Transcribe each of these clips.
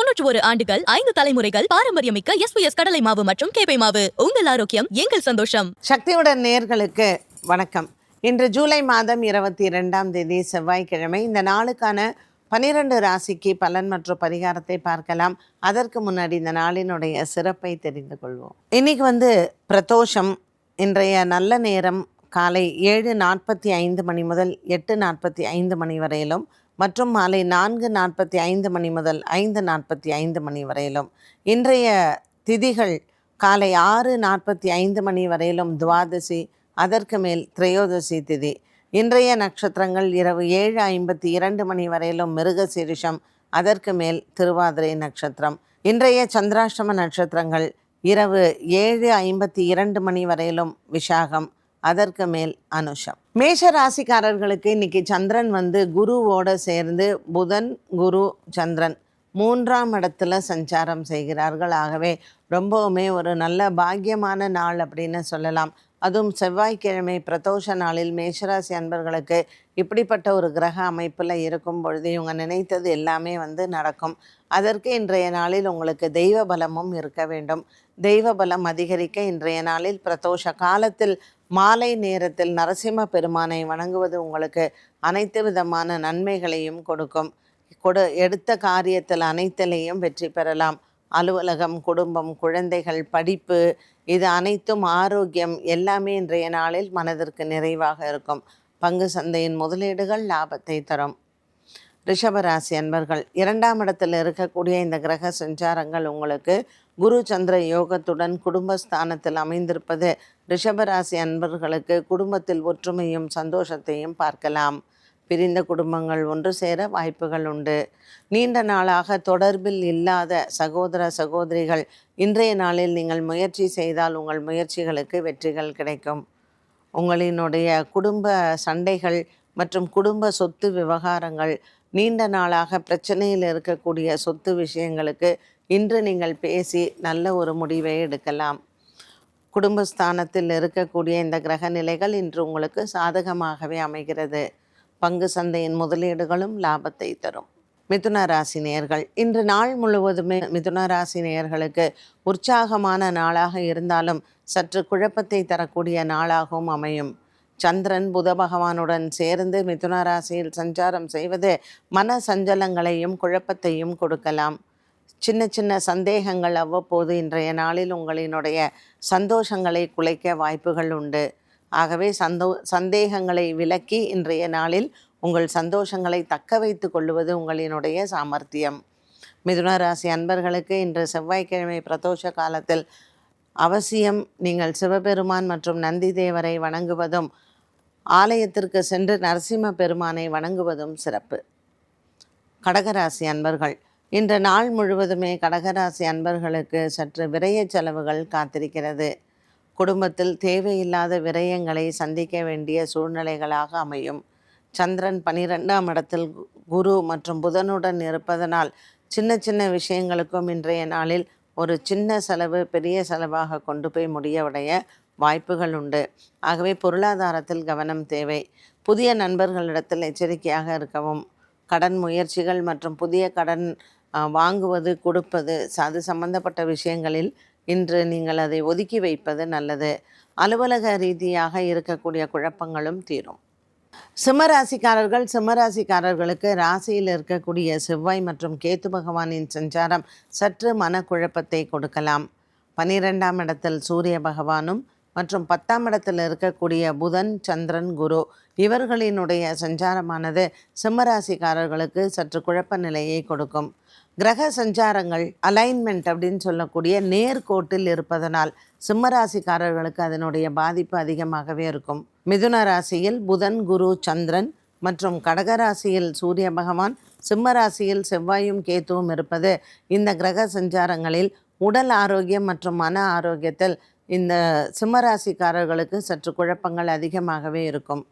தொன்னூற்று ஒரு ஆண்டுகள் ஐந்து தலைமுறைகள் பாரம்பரியமிக்க எஸ் கடலை மாவு மற்றும் கேப்பை மாவு. உங்கள் ஆரோக்கியம் எங்கள் சந்தோஷம். சக்தியுடன் நேர்களுக்கு வணக்கம். இன்று ஜூலை மாதம் இருபத்தி இரண்டாம் தேதி செவ்வாய்க்கிழமை இந்த நாளுக்கான பனிரெண்டு ராசிக்கு பலன் மற்றும் பரிகாரத்தை பார்க்கலாம். அதற்கு முன்னாடி இந்த நாளினுடைய சிறப்பை தெரிந்து கொள்வோம். இன்னைக்கு வந்து பிரதோஷம். இன்றைய நல்ல நேரம் காலை ஏழு நாற்பத்தி ஐந்து மணி முதல் எட்டு நாற்பத்தி ஐந்து மணி வரையிலும் மற்றும் மாலை நான்கு நாற்பத்தி ஐந்து மணி முதல் ஐந்து நாற்பத்தி ஐந்து மணி வரையிலும். இன்றைய திதிகள் காலை ஆறு நாற்பத்தி ஐந்து மணி வரையிலும் துவாதசி அதற்கு மேல் திரையோதசி திதி. இன்றைய நட்சத்திரங்கள் இரவு ஏழு ஐம்பத்தி இரண்டு மணி வரையிலும் மிருகசீரிஷம் அதற்கு மேல் திருவாதிரை நட்சத்திரம். இன்றைய சந்திராஷ்டம நட்சத்திரங்கள் இரவு ஏழு ஐம்பத்தி இரண்டு மணி வரையிலும் விஷாகம் அதற்கு மேல் அனுஷம். மேஷ ராசிக்காரர்களுக்கு இன்னைக்கு சந்திரன் வந்து குருவோட சேர்ந்து புதன் குரு சந்திரன் மூன்றாம் இடத்துல சஞ்சாரம் செய்கிறார்கள். ஆகவே ரொம்பவுமே ஒரு நல்ல பாக்கியமான நாள் அப்படின்னு சொல்லலாம். அதுவும் செவ்வாய்க்கிழமை பிரதோஷ நாளில் மேஷராசி அன்பர்களுக்கு இப்படிப்பட்ட ஒரு கிரக அமைப்பில் இருக்கும் பொழுது இவங்க நினைத்தது எல்லாமே வந்து நடக்கும். அதற்கு இன்றைய நாளில் உங்களுக்கு தெய்வ பலமும் இருக்க வேண்டும். தெய்வ பலம் அதிகரிக்க இன்றைய நாளில் பிரதோஷ காலத்தில் மாலை நேரத்தில் நரசிம்ம பெருமானை வணங்குவது உங்களுக்கு அனைத்து விதமான நன்மைகளையும் கொடுக்கும். கொடு எடுத்த காரியத்தில் அனைத்திலையும் வெற்றி பெறலாம். அலுவலகம் குடும்பம் குழந்தைகள் படிப்பு இது அனைத்தும் ஆரோக்கியம் எல்லாமே இன்றைய நாளில் மனதிற்கு நிறைவாக இருக்கும். பங்கு சந்தையின் முதலீடுகள் லாபத்தை தரும். ரிஷபராசி அன்பர்கள் இரண்டாம் இடத்தில் இருக்கக்கூடிய இந்த கிரக சஞ்சாரங்கள் உங்களுக்கு குரு சந்திர யோகத்துடன் குடும்பஸ்தானத்தில் அமைந்திருப்பது ரிஷபராசி அன்பர்களுக்கு குடும்பத்தில் ஒற்றுமையும் சந்தோஷத்தையும் பார்க்கலாம். பிரிந்த குடும்பங்கள் ஒன்று சேர வாய்ப்புகள் உண்டு. நீண்ட நாளாக தொடர்பில் இல்லாத சகோதர சகோதரிகள் இன்றைய நாளில் நீங்கள் முயற்சி செய்தால் உங்கள் முயற்சிகளுக்கு வெற்றிகள் கிடைக்கும். உங்களினுடைய குடும்ப சண்டைகள் மற்றும் குடும்ப சொத்து விவகாரங்கள் நீண்ட நாளாக பிரச்சனையில் இருக்கக்கூடிய சொத்து விஷயங்களுக்கு இன்று நீங்கள் பேசி நல்ல ஒரு முடிவை எடுக்கலாம். குடும்பஸ்தானத்தில் இருக்கக்கூடிய இந்த கிரக நிலைகள் இன்று உங்களுக்கு சாதகமாகவே அமைகிறது. பங்கு சந்தையின் முதலீடுகளும் லாபத்தை தரும். மிதுன ராசி நேயர்கள் இன்று நாள் முழுவதுமே மிதுன ராசி நேயர்களுக்கு உற்சாகமான நாளாக இருந்தாலும் சற்று குழப்பத்தை தரக்கூடிய நாளாகவும் அமையும். சந்திரன் புத பகவானுடன் சேர்ந்து மிதுன ராசியில் சஞ்சாரம் செய்வது மன சஞ்சலங்களையும் குழப்பத்தையும் கொடுக்கலாம். சின்ன சின்ன சந்தேகங்கள் அவ்வப்போது இன்றைய நாளில் உங்களினுடைய சந்தோஷங்களை குலைக்க வாய்ப்புகள் உண்டு. ஆகவே சந்தோ சந்தேகங்களை விலக்கி இன்றைய நாளில் உங்கள் சந்தோஷங்களை தக்க வைத்து கொள்ளுவது உங்களினுடைய சாமர்த்தியம். மிதுன ராசி அன்பர்களுக்கு இன்று செவ்வாய்க்கிழமை பிரதோஷ காலத்தில் அவசியம் நீங்கள் சிவபெருமான் மற்றும் நந்தி தேவரை வணங்குவதும் ஆலயத்திற்கு சென்று நரசிம்ம பெருமானை வணங்குவதும் சிறப்பு. கடகராசி அன்பர்கள் இன்று நாள் முழுவதுமே கடகராசி அன்பர்களுக்கு சற்று விரய செலவுகள் காத்திருக்கிறது. குடும்பத்தில் தேவையில்லாத விரயங்களை சந்திக்க வேண்டிய சூழ்நிலைகளாக அமையும். சந்திரன் பனிரெண்டாம் இடத்தில் குரு மற்றும் புதனுடன் இருப்பதனால் சின்ன சின்ன விஷயங்களுக்கும் இன்றைய நாளில் ஒரு சின்ன செலவு பெரிய செலவாக கொண்டு போய் முடியவுடைய வாய்ப்புகள் உண்டு. ஆகவே பொருளாதாரத்தில் கவனம் தேவை. புதிய நண்பர்களிடத்தில் எச்சரிக்கையாக இருக்கவும். கடன் முயற்சிகள் மற்றும் புதிய கடன் வாங்குவது கொடுப்பது அது சம்பந்தப்பட்ட விஷயங்களில் இன்று நீங்கள் அதை ஒதுக்கி வைப்பது நல்லது. அலுவலக ரீதியாக இருக்கக்கூடிய குழப்பங்களும் தீரும். சிம்மராசிக்காரர்கள் சிம்மராசிக்காரர்களுக்கு ராசியில் இருக்கக்கூடிய செவ்வாய் மற்றும் கேத்து பகவானின் சஞ்சாரம் சற்று மனக்குழப்பத்தை கொடுக்கலாம். பனிரெண்டாம் இடத்தில் சூரிய பகவானும் மற்றும் பத்தாம் இடத்தில் இருக்கக்கூடிய புதன் சந்திரன் குரு இவர்களினுடைய சஞ்சாரமானது சிம்மராசிக்காரர்களுக்கு சற்று குழப்ப நிலையை கொடுக்கும். கிரக சஞ்சாரங்கள் அலைன்மெண்ட் அப்படின்னு சொல்லக்கூடிய நேர்கோட்டில் இருப்பதனால் சிம்மராசிக்காரர்களுக்கு அதனுடைய பாதிப்பு அதிகமாகவே இருக்கும். மிதுன ராசியில் புதன் குரு சந்திரன் மற்றும் கடகராசியில் சூரிய பகவான் சிம்மராசியில் செவ்வாயும் கேத்துவும் இருப்பது இந்த கிரக சஞ்சாரங்களில் உடல் ஆரோக்கியம் மற்றும் மன ஆரோக்கியத்தில் இந்த சிம்மராசிக்காரர்களுக்கு சற்று குழப்பங்கள் அதிகமாகவே இருக்கும்.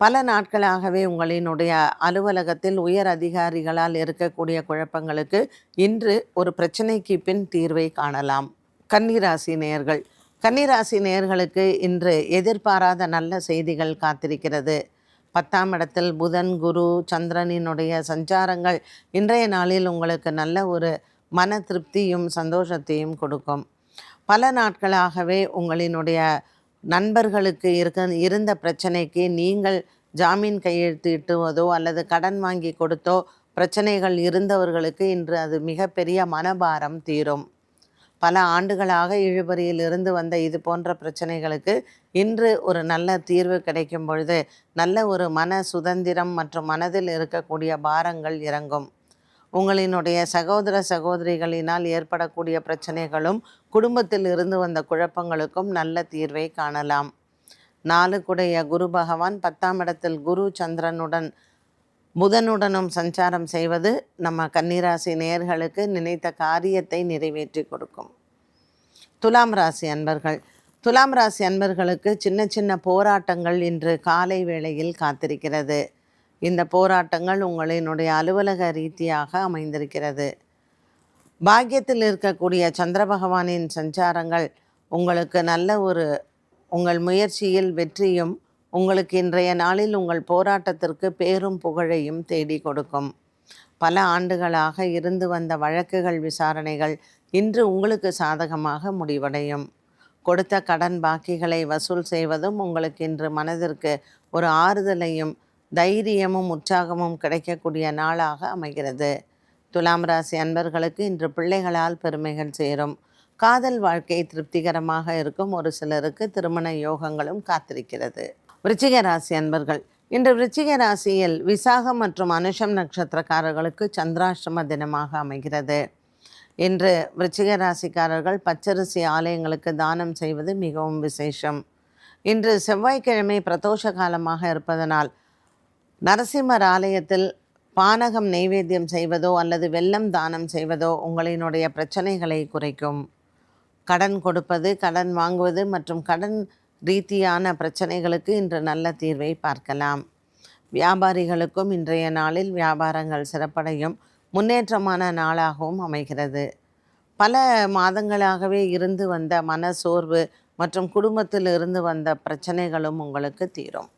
பல நாட்களாகவே உங்களினுடைய அலுவலகத்தில் உயர் அதிகாரிகளால் இருக்கக்கூடிய குழப்பங்களுக்கு இன்று ஒரு பிரச்சனைக்கு பின் தீர்வை காணலாம். கன்னிராசி நேர்கள் கன்னிராசி நேயர்களுக்கு இன்று எதிர்பாராத நல்ல செய்திகள் காத்திருக்கிறது. பத்தாம் இடத்தில் புதன் குரு சந்திரனினுடைய சஞ்சாரங்கள் இன்றைய நாளில் உங்களுக்கு நல்ல ஒரு மன திருப்தியும் சந்தோஷத்தையும் கொடுக்கும். பல நாட்களாகவே உங்களினுடைய நண்பர்களுக்கு இருக்க இருந்த பிரச்சனைக்கு நீங்கள் ஜாமீன் கையெழுத்திட்டுவதோ அல்லது கடன் வாங்கி கொடுத்தோ பிரச்சனைகள் இருந்தவர்களுக்கு இன்று அது மிகப்பெரிய மனபாரம் தீரும். பல ஆண்டுகளாக இழுபறியில் இருந்து வந்த இது போன்ற பிரச்சனைகளுக்கு இன்று ஒரு நல்ல தீர்வு கிடைக்கும் பொழுது நல்ல ஒரு மன சுதந்திரம் மற்றும் மனதில் இருக்கக்கூடிய பாரங்கள் இறங்கும். உங்களினுடைய சகோதர சகோதரிகளினால் ஏற்படக்கூடிய பிரச்சனைகளும் குடும்பத்தில் இருந்து வந்த குழப்பங்களுக்கும் நல்ல தீர்வை காணலாம். நாளுக்குடைய குரு பகவான் பத்தாம் இடத்தில் குரு சந்திரனுடன் புதனுடனும் சஞ்சாரம் செய்வது நம்ம கன்னிராசி நேர்களுக்கு நினைத்த காரியத்தை நிறைவேற்றி கொடுக்கும். துலாம் ராசி அன்பர்கள். துலாம் ராசி அன்பர்களுக்கு சின்ன சின்ன போராட்டங்கள் இன்று காலை வேளையில் காத்திருக்கிறது. இந்த போராட்டங்கள் உங்களினுடைய அலுவலக ரீதியாக அமைந்திருக்கிறது. பாக்கியத்தில் இருக்கக்கூடிய சந்திர பகவானின் சஞ்சாரங்கள் உங்களுக்கு நல்ல ஒரு உங்கள் முயற்சியில் வெற்றியும் உங்களுக்கு இன்றைய நாளில் உங்கள் போராட்டத்திற்கு பேரும் புகழையும் தேடி கொடுக்கும். பல ஆண்டுகளாக இருந்து வந்த வழக்குகள் விசாரணைகள் இன்று உங்களுக்கு சாதகமாக முடிவடையும். கொடுத்த கடன் பாக்கிகளை வசூல் செய்வதும் உங்களுக்கு இன்று மனதிற்கு ஒரு ஆறுதலையும் தைரியமும் உற்சாகமும் கிடைக்கக்கூடிய நாளாக அமைகிறது. துலாம் ராசி அன்பர்களுக்கு இன்று பிள்ளைகளால் பெருமைகள் சேரும். காதல் வாழ்க்கை திருப்திகரமாக இருக்கும் ஒரு சிலருக்கு திருமண யோகங்களும் காத்திருக்கிறது. விருச்சிக ராசி அன்பர்கள் இன்று விருச்சிக ராசியில் விசாகம் மற்றும் அனுஷம் நட்சத்திரக்காரர்களுக்கு சந்திராஷ்டம தினமாக அமைகிறது. இன்று விருச்சிக ராசிக்காரர்கள் பச்சரிசி ஆலயங்களுக்கு தானம் செய்வது மிகவும் விசேஷம். இன்று செவ்வாய்க்கிழமை பிரதோஷ காலமாக இருப்பதனால் நரசிம்மர் ஆலயத்தில் பானகம் நெய்வேத்தியம் செய்வதோ அல்லது வெள்ளம் தானம் செய்வதோ உங்களினுடைய பிரச்சனைகளை குறைக்கும். கடன் கொடுப்பது கடன் வாங்குவது மற்றும் கடன் ரீதியான பிரச்சனைகளுக்கு இன்று நல்ல தீர்வை பார்க்கலாம். வியாபாரிகளுக்கும் இன்றைய நாளில் வியாபாரங்கள் சிறப்படையும் முன்னேற்றமான நாளாகவும் அமைகிறது. பல மாதங்களாகவே இருந்து வந்த மன சோர்வு மற்றும் குடும்பத்தில் இருந்து வந்த பிரச்சனைகளும் உங்களுக்கு தீரும்.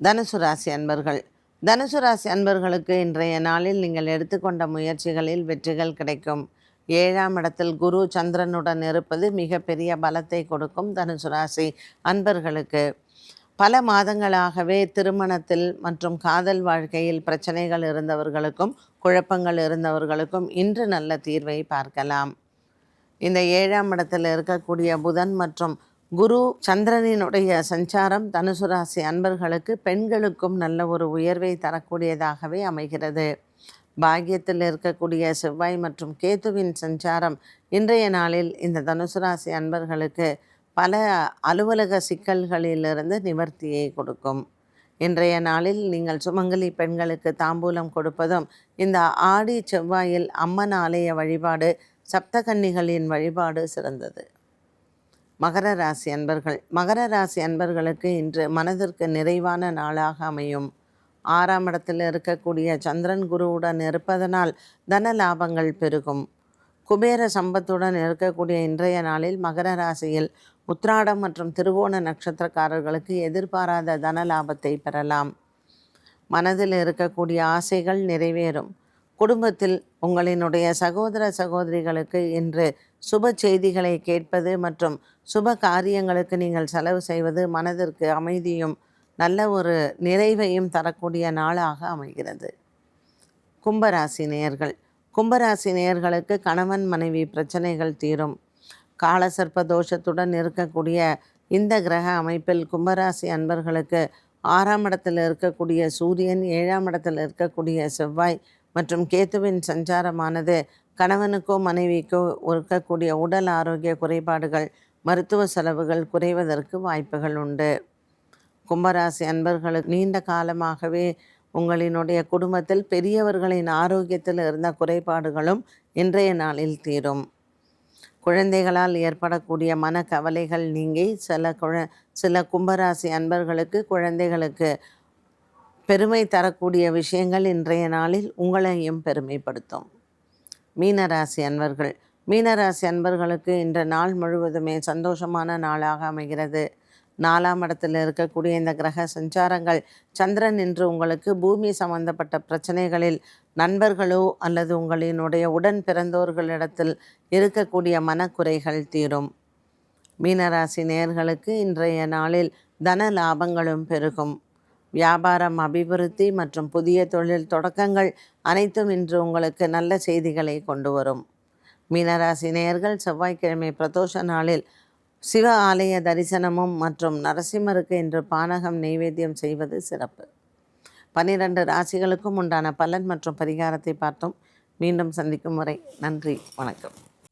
தனுசு ராசி அன்பர்கள். தனுசு ராசி அன்பர்களுக்கு இன்றைய நாளில் நீங்கள் எடுத்துக்கொண்ட முயற்சிகளில் வெற்றிகள் கிடைக்கும். ஏழாம் இடத்தில் குரு சந்திரனுடன் இருப்பது மிகப்பெரிய பலத்தை கொடுக்கும் தனுசு ராசி அன்பர்களுக்கு. பல மாதங்களாகவே திருமணத்தில் மற்றும் காதல் வாழ்க்கையில் பிரச்சனைகள் இருந்தவர்களுக்கும் குழப்பங்கள் இருந்தவர்களுக்கும் இன்று நல்ல தீர்வை பார்க்கலாம். இந்த ஏழாம் இடத்தில் இருக்கக்கூடிய புதன் மற்றும் குரு சந்திரனினுடைய சஞ்சாரம் தனுசு ராசி அன்பர்களுக்கு பெண்களுக்கும் நல்ல ஒரு உயர்வை தரக்கூடியதாகவே அமைகிறது. பாக்கியத்தில் இருக்கக்கூடிய செவ்வாய் மற்றும் கேதுவின் சஞ்சாரம் இன்றைய நாளில் இந்த தனுசு ராசி அன்பர்களுக்கு பல அலுவலக சிக்கல்களிலிருந்து நிவர்த்தியை கொடுக்கும். இன்றைய நாளில் நீங்கள் சுமங்கலி பெண்களுக்கு தாம்பூலம் கொடுப்பதும் இந்த ஆடி செவ்வாயில் அம்மன் ஆலய வழிபாடு சப்தகன்னிகளின் வழிபாடு சிறந்தது. மகர ராசி அன்பர்கள். மகர ராசி அன்பர்களுக்கு இன்று மனதிற்கு நிறைவான நாளாக அமையும். ஆறாம் இடத்தில் இருக்கக்கூடிய சந்திரன் குருவுடன் இருப்பதனால் தன லாபங்கள் பெருகும். குபேர சம்பத்துடன் இருக்கக்கூடிய இன்றைய நாளில் மகர ராசியில் உத்ராடம் மற்றும் திருவோண நட்சத்திரக்காரர்களுக்கு எதிர்பாராத தன லாபத்தை பெறலாம். மனதில் இருக்கக்கூடிய ஆசைகள் நிறைவேறும். குடும்பத்தில் உங்களினுடைய சகோதர சகோதரிகளுக்கு இன்று சுப செய்திகளை கேட்பது மற்றும் சுப காரியங்களுக்கு நீங்கள் செலவு செய்வது மனதிற்கு அமைதியும் நல்ல ஒரு நிறைவையும் தரக்கூடிய நாளாக அமைகிறது. கும்பராசி நேயர்கள். கும்பராசி நேயர்களுக்கு கணவன் மனைவி பிரச்சனைகள் தீரும். காலசர்ப்ப தோஷத்துடன் இருக்கக்கூடிய இந்த கிரக அமைப்பில் கும்பராசி அன்பர்களுக்கு ஆறாம் இடத்தில் இருக்கக்கூடிய சூரியன் ஏழாம் இடத்தில் இருக்கக்கூடிய செவ்வாய் மற்றும் கேத்துவின் சஞ்சாரமானது கணவனுக்கோ மனைவிக்கோ இருக்கக்கூடிய உடல் ஆரோக்கிய குறைபாடுகள் மருத்துவ செலவுகள் குறைவதற்கு வாய்ப்புகள் உண்டு. கும்பராசி அன்பர்களுக்கு நீண்ட காலமாகவே உங்களினுடைய குடும்பத்தில் பெரியவர்களின் ஆரோக்கியத்தில் இருந்த குறைபாடுகளும் இன்றைய நாளில் தீரும். குழந்தைகளால் ஏற்படக்கூடிய மன கவலைகள் நீங்கி சில குழ சில கும்பராசி அன்பர்களுக்கு குழந்தைகளுக்கு பெருமை தரக்கூடிய விஷயங்கள் இன்றைய நாளில் உங்களையும் பெருமைப்படுத்தும். மீனராசி அன்பர்கள். மீனராசி அன்பர்களுக்கு இன்ற நாள் முழுவதுமே சந்தோஷமான நாளாக அமைகிறது. நாலாம் இடத்தில் இருக்கக்கூடிய இந்த கிரக சஞ்சாரங்கள் சந்திரன் என்று உங்களுக்கு பூமி சம்பந்தப்பட்ட பிரச்சனைகளில் நண்பர்களோ அல்லது உங்களினுடைய உடன் பிறந்தோர்களிடத்தில் இருக்கக்கூடிய மனக்குறைகள் தீரும். மீனராசி நேயர்களுக்கு இன்றைய நாளில் தன லாபங்களும் பெருகும். வியாபாரம் அபிவிருத்தி மற்றும் புதிய தொழில் தொடக்கங்கள் அனைத்தும் இன்று உங்களுக்கு நல்ல செய்திகளை கொண்டு வரும். மீனராசி நேயர்கள் செவ்வாய்க்கிழமை பிரதோஷ நாளில் சிவ ஆலய தரிசனமும் மற்றும் நரசிம்மருக்கு இன்று பானகம் நெய்வேத்தியம் செய்வது சிறப்பு. பன்னிரண்டு ராசிகளுக்கும் உண்டான பலன் மற்றும் பரிகாரத்தை பார்த்தோம். மீண்டும் சந்திக்கும் முறை நன்றி வணக்கம்.